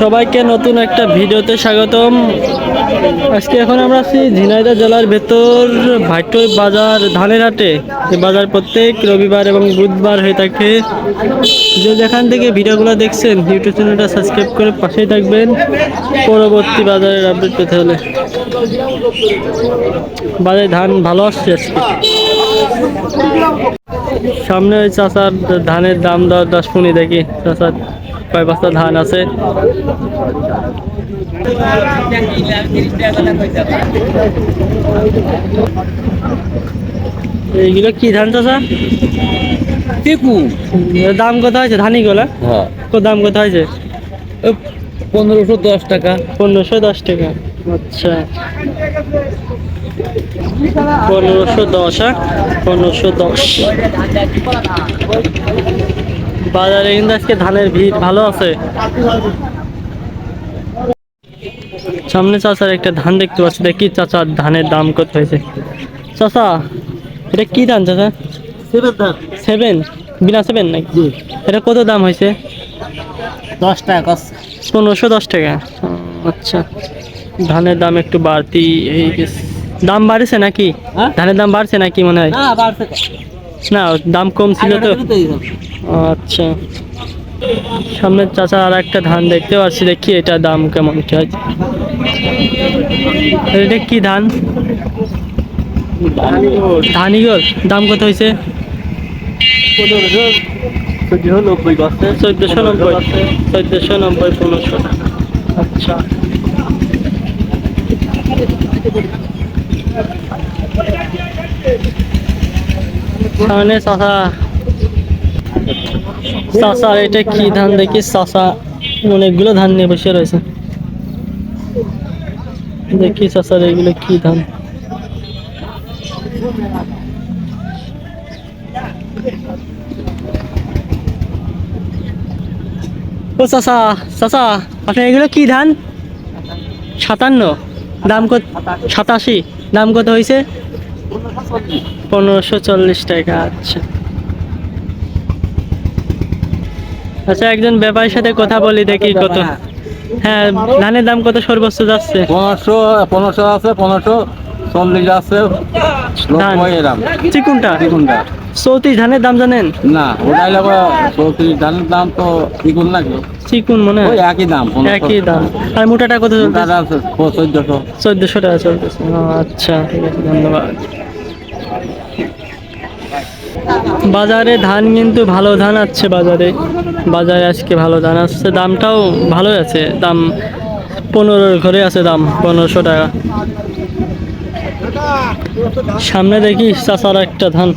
সবাইকে নতুন একটা ভিডিওতে স্বাগতম। আজকে এখন আমরা আছি ঝিনাইদা জেলার ভেতর ভাইটই বাজার, ধানের হাটে। বাজার প্রত্যেক রবিবার এবং বুধবার হয়ে থাকে। যে যেখান থেকে ভিডিওগুলো দেখছেন, ইউটিউব চ্যানেলটা সাবস্ক্রাইব করে পাশেই থাকবেন। পরবর্তী বাজারের আপডেট পেতে হলে। বাজারে ধান ভালো আসছে আজকে। সামনে ওই চাচার ধানের দাম দর দশ পুনি দেখি চাচার কয় বস্তা ধান আছে? এইগুলো কি ধান চাচা? টেকু। দাম কত হয়েছে? ধানি গুলা? হ্যাঁ। কত দাম কত হয়েছে? পনেরোশো দশ টাকা। পনেরোশো দশ টাকা। আচ্ছা। পনেরোশো দশ হ্যাঁ? পনেরোশো দশ। বাজারে কিন্তু আজকে ধানের ভিড় ভালো আছে। সামনে চাচার একটা ধান দেখতে পাচ্ছি দেখি চাচার ধানের দাম কত হয়েছে। চাচা এটা কি ধান চাচা? সেভেন বিনা সেভেন নাকি? এটা কত দাম হয়েছে? দশ টাকা পনেরোশো দশ টাকা। আচ্ছা। ধানের দাম একটু বাড়তি এই দাম বাড়ছে নাকি? হ্যাঁ? ধানের দাম বাড়ছে নাকি মনে হয়? বাড়ছে না দাম কম ছিল তো। আচ্ছা। সামনে চাচা আর একটা ধান দেখতে পাচ্ছি দেখি এটা দাম কেমন কি আছে এটা কি ধান? ধানিগর দাম কত হয়েছে? চোদ্দশো নব্বই চোদ্দশো নব্বই পনেরোশো। আচ্ছা। সামনে চাষা চাষা এটা কি ধান দেখি? চাষা অনেকগুলো ধান নিয়ে বসে রয়েছে। দেখি চাষার এগুলো কি ধান? ও চাষা চাষা আপনি এগুলো কি ধান? সাতান্ন। দাম কত? সাতাশি। দাম কত হয়েছে? পনেরোশো চল্লিশ টাকা আচ্ছা। আচ্ছা একজন ব্যাপারীর সাথে কথা বলি দেখি কত হ্যাঁ। ধানের দাম কত সর্বোচ্চ যাচ্ছে? পনেরোশো পনেরোশো আছে পনেরোশো চল্লিশ আছে এরাম চিকুনটা? চৌত্রিশ ধানের দাম জানেন? না ওটাই লাগবে চৌত্রিশ ধানের দাম তো চিকুন নাকি চিকুন মনে ওই হয় একই দাম একই দাম। আর মোটাটা কত চোদ্দশো। চোদ্দশো টাকা চলতেছে। আচ্ছা ঠিক আছে ধন্যবাদ। বাজারে ধান কিন্তু ভালো ধান আছে বাজারে। বাজারে আজকে ভালো ধান আসছে। দামটাও ভালোই আছে। দাম পনেরোর ঘরে আছে দাম, পনেরোশো টাকা। সামনে দেখি চাচার একটা ধান।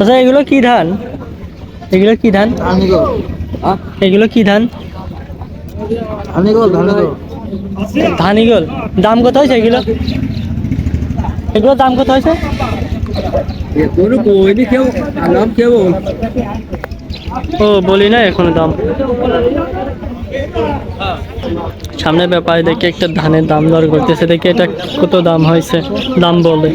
আচ্ছা এগুলো কি ধান? এগুলো কি ধান? এগুলো কি ধান? ধানিগল দাম কত হয়েছে এগুলো? এগুলো দাম কত হয়েছে? ও বলি না এখনও দাম। সামনে ব্যাপারে দেখে একটা ধানের দাম দর করতেছে দেখে এটা কত দাম হয়েছে দাম বলে।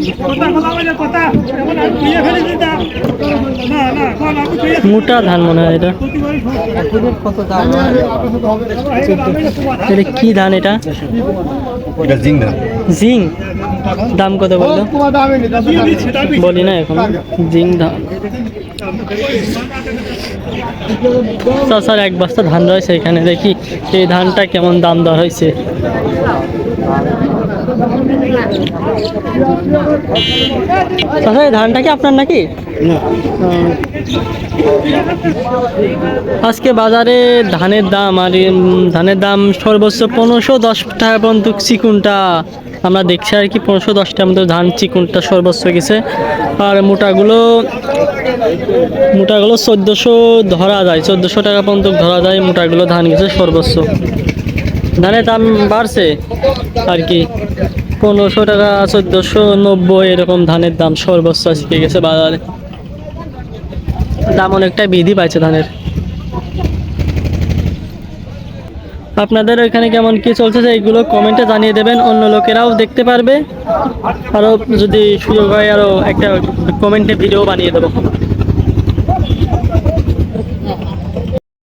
মোটা ধান মনে হয় এটা। এটা কি ধান এটা? জিং দাম কত বলল? বলি না এখন। জিং ধান। স্যার এক বস্তা ধান রয়েছে এখানে দেখি এই ধানটা কেমন দাম দর হয়েছে। চাচা ধানটা কি আপনার নাকি? আজকে বাজারে ধানের দাম আর ধানের দাম সর্বোচ্চ পনেরোশো দশ টাকা পর্যন্ত চিকুনটা আমরা দেখছি আর কি পনেরোশো দশ টাকার মতো ধান চিকুনটা সর্বোচ্চ গেছে। আর মোটাগুলো মোটাগুলো চোদ্দোশো ধরা যায় চোদ্দোশো টাকা পর্যন্ত ধরা যায় মোটাগুলো ধান গেছে সর্বোচ্চ। ধানের দাম বাড়ছে আর কি। পনেরোশো টাকা, চোদ্দোশো নব্বই এরকম ধানের দাম সর্বোচ্চ আজকে গেছে বাজারে। দাম অনেকটা বৃদ্ধি পাইছে ধানের। আপনাদের ওইখানে কেমন কি চলছে এইগুলো কমেন্টে জানিয়ে দেবেন, অন্য লোকেরাও দেখতে পারবে। আরও যদি সুযোগ হয় আরও একটা কমেন্টে ভিডিও বানিয়ে দেবো।